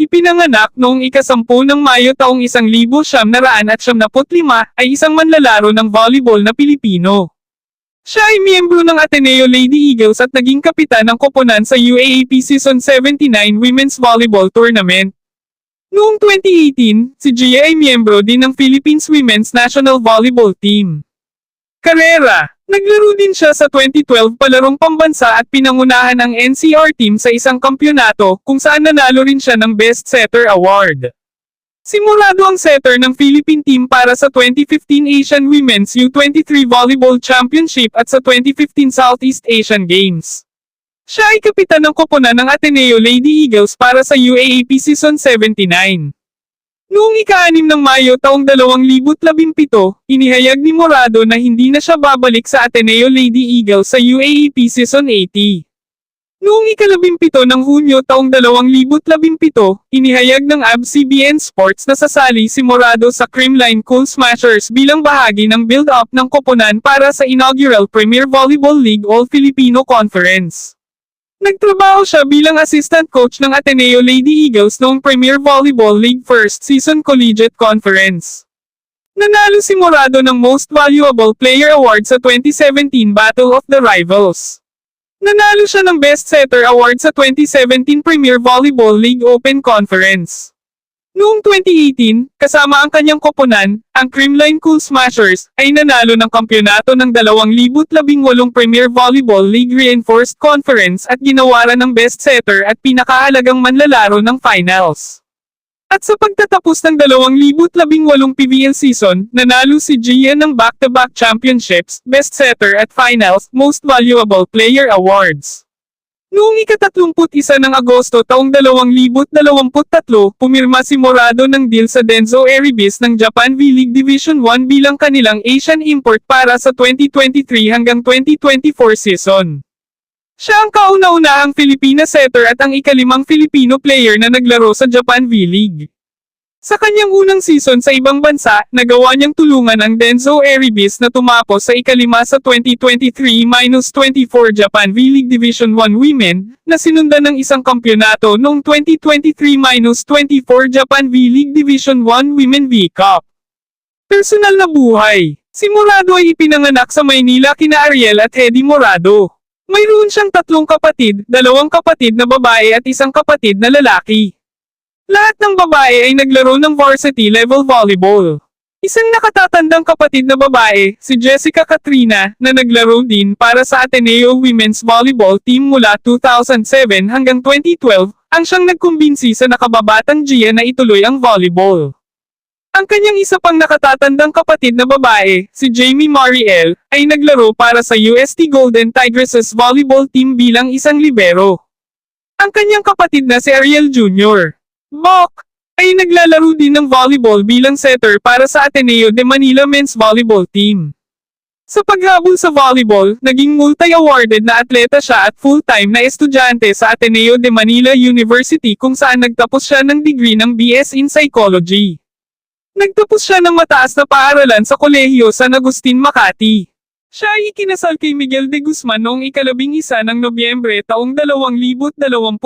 ipinanganak noong ikasampu ng Mayo taong 1975 ay isang manlalaro ng volleyball na Pilipino. Siya ay miyembro ng Ateneo Lady Eagles at naging kapitan ng koponan sa UAAP Season 79 Women's Volleyball Tournament. Noong 2018, si Gia ay miyembro din ng Philippines Women's National Volleyball Team. Karera Naglaro din siya sa 2012 palarong pambansa at pinangunahan ang NCR team sa isang kampyonato kung saan nanalo rin siya ng Best Setter Award. Simulado ang setter ng Philippine team para sa 2015 Asian Women's U23 Volleyball Championship at sa 2015 Southeast Asian Games. Siya ay kapitan ng koponan ng Ateneo Lady Eagles para sa UAAP Season 79. Noong ika-6 ng Mayo taong 2017, inihayag ni Morado na hindi na siya babalik sa Ateneo Lady Eagles sa UAAP Season 80. Noong ika-17 ng Hunyo taong 2017, inihayag ng ABS-CBN Sports na sasali si Morado sa Creamline Cool Smashers bilang bahagi ng build-up ng koponan para sa inaugural Premier Volleyball League All-Filipino Conference. Nagtrabaho siya bilang assistant coach ng Ateneo Lady Eagles noong Premier Volleyball League First Season Collegiate Conference. Nanalo si Morado ng Most Valuable Player Award sa 2017 Battle of the Rivals. Nanalo siya ng Best Setter Award sa 2017 Premier Volleyball League Open Conference. Noong 2018, kasama ang kanyang koponan, ang Creamline Cool Smashers, ay nanalo ng kampyonato ng 2018 Premier Volleyball League Reinforced Conference at ginawaran ng best setter at pinakahalagang manlalaro ng finals. At sa pagtatapos ng 2018 PBL season, nanalo si Gia ng back-to-back championships, best setter at finals, most valuable player awards. Noong ika-31 ng Agosto taong 2023, pumirma si Morado ng deal sa Denso Eribis ng Japan V-League Division 1 bilang kanilang Asian import para sa 2023 hanggang 2024 season. Siya ang kauna-unahang Filipina setter at ang ikalimang Filipino player na naglaro sa Japan V-League. Sa kanyang unang season sa ibang bansa, nagawa niyang tulungan ang Denso Eribis na tumapos sa ikalima sa 2023-24 Japan V-League Division 1 Women, na sinundan ng isang kampyonato noong 2023-24 Japan V-League Division 1 Women V-Cup. Personal na buhay Si Morado ay ipinanganak sa Maynila kina Ariel at Hedy Morado. Mayroon siyang tatlong kapatid, dalawang kapatid na babae at isang kapatid na lalaki. Lahat ng babae ay naglaro ng varsity level volleyball. Isang nakatatandang kapatid na babae, si Jessica Katrina, na naglaro din para sa Ateneo Women's Volleyball Team mula 2007 hanggang 2012, ang siyang nagkumbinsi sa nakababatang Gia na ituloy ang volleyball. Ang kanyang isa pang nakatatandang kapatid na babae, si Jamie Mariel, ay naglaro para sa UST Golden Tigresses Volleyball Team bilang isang libero. Ang kanyang kapatid na si Ariel Jr. Bok ay naglalaro din ng volleyball bilang setter para sa Ateneo de Manila Men's Volleyball Team. Sa paghabol sa volleyball, naging multi-awarded na atleta siya at full-time na estudyante sa Ateneo de Manila University kung saan nagtapos siya ng degree ng BS in Psychology. Nagtapos siya ng mataas na paaralan sa kolehiyo San Agustin, Makati. Siya ay ikinasal kay Miguel de Guzman noong ikalabing isa ng Nobyembre taong 2021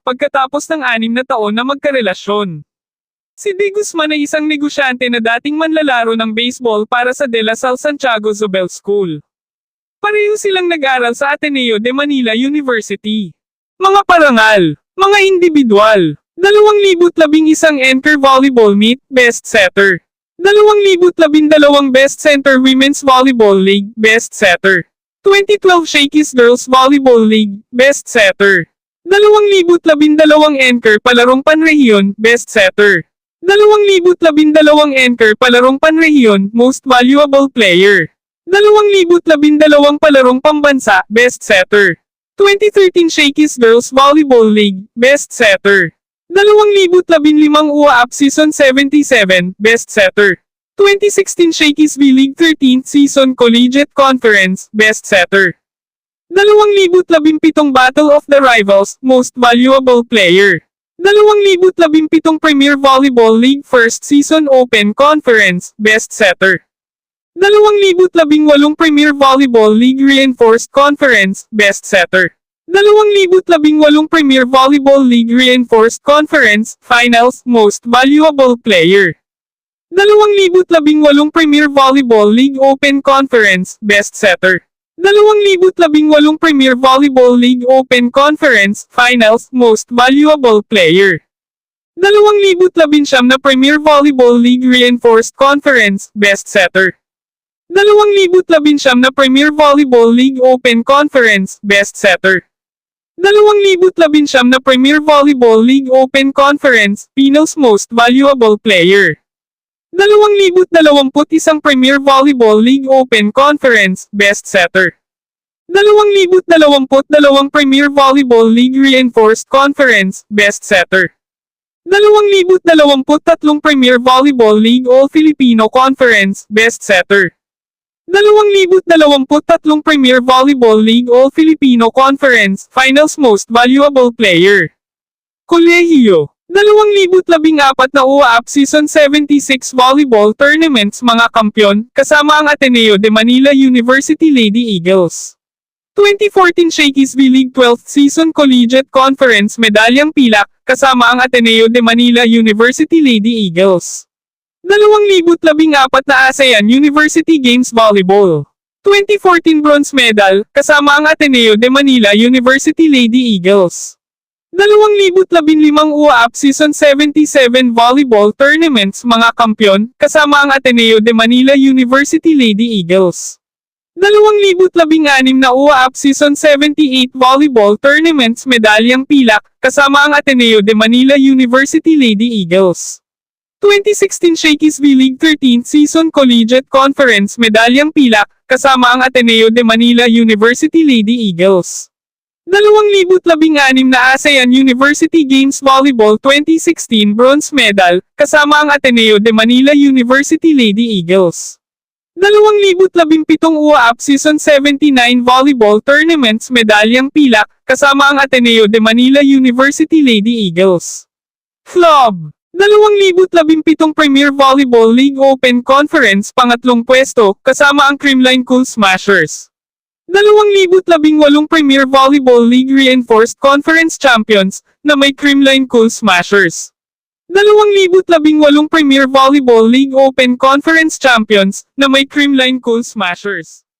pagkatapos ng anim na taon na magkarelasyon. Si de Guzman ay isang negosyante na dating manlalaro ng baseball para sa De La Salle Santiago Zobel School. Pareho silang nag-aral sa Ateneo de Manila University. Mga parangal, mga individual, 2011 Anchor Volleyball Meet, Best Setter. 2012 Best Center Women's Volleyball League, Best Setter. 2012 Shakey's Girls Volleyball League, Best Setter. 2012 Anchor Palarong Panrehiyon, Best Setter. 2012 Anchor Palarong Panrehiyon, Most Valuable Player. 2012 Palarong Pambansa, Best Setter. 2013 Shakey's Girls Volleyball League, Best Setter. 2015 UAAP Season 77, Best Setter. 2016 Shakey's V-League 13th Season Collegiate Conference, Best Setter. 2017 Battle of the Rivals, Most Valuable Player. 2017 Premier Volleyball League First Season Open Conference, Best Setter. 2018 Premier Volleyball League Reinforced Conference, Best Setter. 2018 Premier Volleyball League Reinforced Conference, Finals, Most Valuable Player. 2018 Premier Volleyball League Open Conference, Best Setter. 2018 Premier Volleyball League Open Conference, Finals, Most Valuable Player. 2019 na Premier Volleyball League Reinforced Conference, Best Setter. 2019 na Premier Volleyball League Open Conference, Best Setter. 2019 na Premier Volleyball League Open Conference, Finals Most Valuable Player. 2021 Premier Volleyball League Open Conference, Best Setter. 2022 Premier Volleyball League Reinforced Conference, Best Setter. 2023 Premier Volleyball League All-Filipino Conference, Best Setter. 2023 Premier Volleyball League All-Filipino Conference, Finals Most Valuable Player. Kolehiyo 2014 na UAAP Season 76 Volleyball Tournaments mga kampyon, kasama ang Ateneo de Manila University Lady Eagles. 2014 Shakey's V-League 12th Season Collegiate Conference Medalyang Pilak, kasama ang Ateneo de Manila University Lady Eagles. 2014 na ASEAN University Games Volleyball. 2014 Bronze Medal, kasama ang Ateneo de Manila University Lady Eagles. 2015 UAAP Season 77 Volleyball Tournaments mga kampyon, kasama ang Ateneo de Manila University Lady Eagles. 2016 na UAAP Season 78 Volleyball Tournaments Medalyang Pilak, kasama ang Ateneo de Manila University Lady Eagles. 2016 Shakey's V-League 13th Season Collegiate Conference Medalyang Pilak, kasama ang Ateneo de Manila University Lady Eagles. 2016 na ASEAN University Games Volleyball 2016 Bronze Medal, kasama ang Ateneo de Manila University Lady Eagles. 2017 UAAP Season 79 Volleyball Tournaments Medalyang Pilak, kasama ang Ateneo de Manila University Lady Eagles. Club 2017 Premier Volleyball League Open Conference pangatlong pwesto, kasama ang Creamline Cool Smashers. 2018 Premier Volleyball League Reinforced Conference Champions, na may Creamline Cool Smashers. 2018 Premier Volleyball League Open Conference Champions, na may Creamline Cool Smashers.